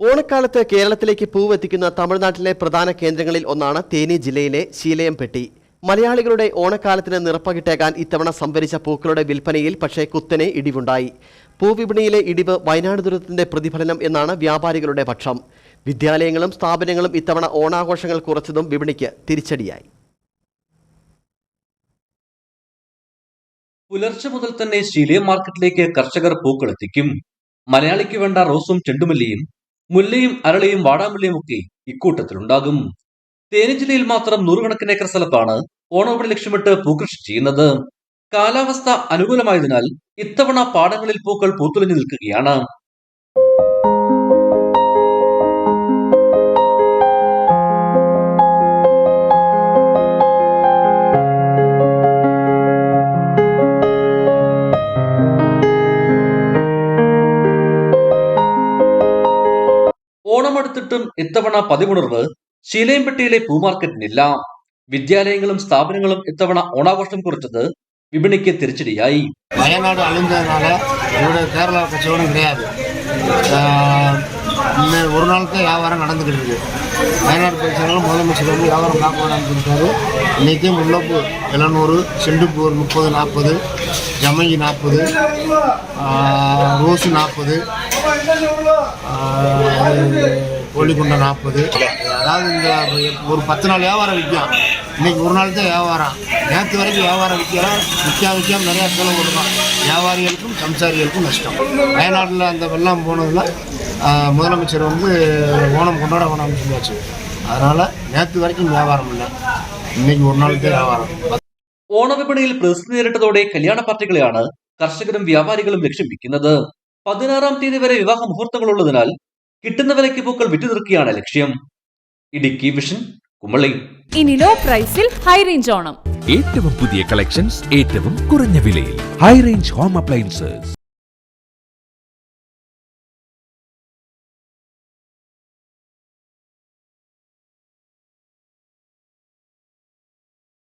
ഓണക്കാലത്ത് കേരളത്തിലേക്ക് പൂവെത്തിക്കുന്ന തമിഴ്നാട്ടിലെ പ്രധാന കേന്ദ്രങ്ങളിൽ ഒന്നാണ് തേനി ജില്ലയിലെ ശീലയംപെട്ടി. മലയാളികളുടെ ഓണക്കാലത്തിന് നിറപ്പകിട്ടേക്കാൻ ഇത്തവണ സംഭരിച്ച പൂക്കളുടെ വിൽപ്പനയിൽ പക്ഷേ കുത്തനെ ഇടിവുണ്ടായി. പൂവിപണിയിലെ ഇടിവ് വയനാട് ദുരന്തത്തിന്റെ പ്രതിഫലനം എന്നാണ് വ്യാപാരികളുടെ പക്ഷം. വിദ്യാലയങ്ങളും സ്ഥാപനങ്ങളും ഇത്തവണ ഓണാഘോഷങ്ങൾ കുറച്ചതും വിപണിക്ക് തിരിച്ചടിയായി. പുലർച്ചെ മുതൽ തന്നെ ശീലയം മാർക്കറ്റിലേക്ക് കർഷകർ പൂക്കളെത്തിക്കും. മലയാളിക്ക് വേണ്ട റോസും ചെണ്ടുമല്ലിയും മുല്ലയും അരളിയും വാടാമുല്ലയും ഒക്കെ ഇക്കൂട്ടത്തിലുണ്ടാകും. തേനി ജില്ലയിൽ മാത്രം നൂറുകണക്കിന് ഏക്കർ സ്ഥലത്താണ് ഓണവിപണി ലക്ഷ്യമിട്ട് പൂക്കൃഷി ചെയ്യുന്നത്. കാലാവസ്ഥ അനുകൂലമായതിനാൽ ഇത്തവണ പാടങ്ങളിൽ പൂക്കൾ പൂത്തുലഞ്ഞു നിൽക്കുകയാണ്. ഓണമെടുത്തിട്ടും ഇത്തവണ പതിമുണർവ് ശീലയംപെട്ടിയിലെ പൂമാർക്കറ്റിനില്ല. വിദ്യാലയങ്ങളും സ്ഥാപനങ്ങളും ഇത്തവണ ഓണാഘോഷം കുറിച്ചത് വിപണിക്ക് തിരിച്ചടിയായി. വയനാട് അഴിഞ്ഞതിനാല് ഇവിടെ കേരള കച്ചവടം കിടയാതെ. இன்னும் ஒரு நாள் தான் வியாபாரம் நடந்துக்கிட்டு இருக்குது வயநாடு பிரச்சனைகள் முதலமைச்சர் வந்து வியாபாரம் பார்க்க வேண்டாம்னு இன்றைக்கும் இன்றைக்கி முல்லைப்பூ எழுநூறு செண்டுப்பூ ஒரு முப்பது நாற்பது ஜமங்கி நாற்பது ரோஸு நாற்பது கோழிக்குண்டை நாற்பது. அதாவது இந்த ஒரு பத்து நாள் வியாபாரம் விற்கும். இன்றைக்கி ஒரு நாள் தான் வியாபாரம். நேற்று வரைக்கும் வியாபாரம் விற்கலாம் விற்காம விற்காம நிறையா செலவு கொடுக்கும் வியாபாரிகளுக்கும் சம்சாரிகளுக்கும் நஷ்டம். வயநாட்டில் அந்த வெள்ளம் போனதில் முதலமைச்சர் வந்து ஓணம் கொண்டாட வேணாம்னு சொல்லியாச்சு அதனால் நேற்று வரைக்கும் வியாபாரம் இல்லை இன்னைக்கு ஒரு நாள் தான் வியாபாரம் ഓണവിപണിയിൽ പ്രതിസന്ധി നേരിട്ടതോടെ കല്യാണ പാർട്ടികളെയാണ് കർഷകരും വ്യാപാരികളും ലക്ഷ്യം വെക്കുന്നത് പതിനാറാം തീയതി വരെ വിവാഹ മുഹൂർത്തങ്ങളുള്ളതിനാൽ കിട്ടുന്ന വിലയ്ക്ക് പൂക്കൾ വിറ്റു നിൽക്കുകയാണ് ലക്ഷ്യം ഇടുക്കി വിഷൻ കുമളി ഇനി ലോ പ്രൈസിൽ ഹൈ റേഞ്ച് ഓണം ഏറ്റവും പുതിയ കളക്ഷൻസ് ഏറ്റവും കുറഞ്ഞ വിലയിൽ ഹൈ റേഞ്ച് ഹോം അപ്ലയൻസസ്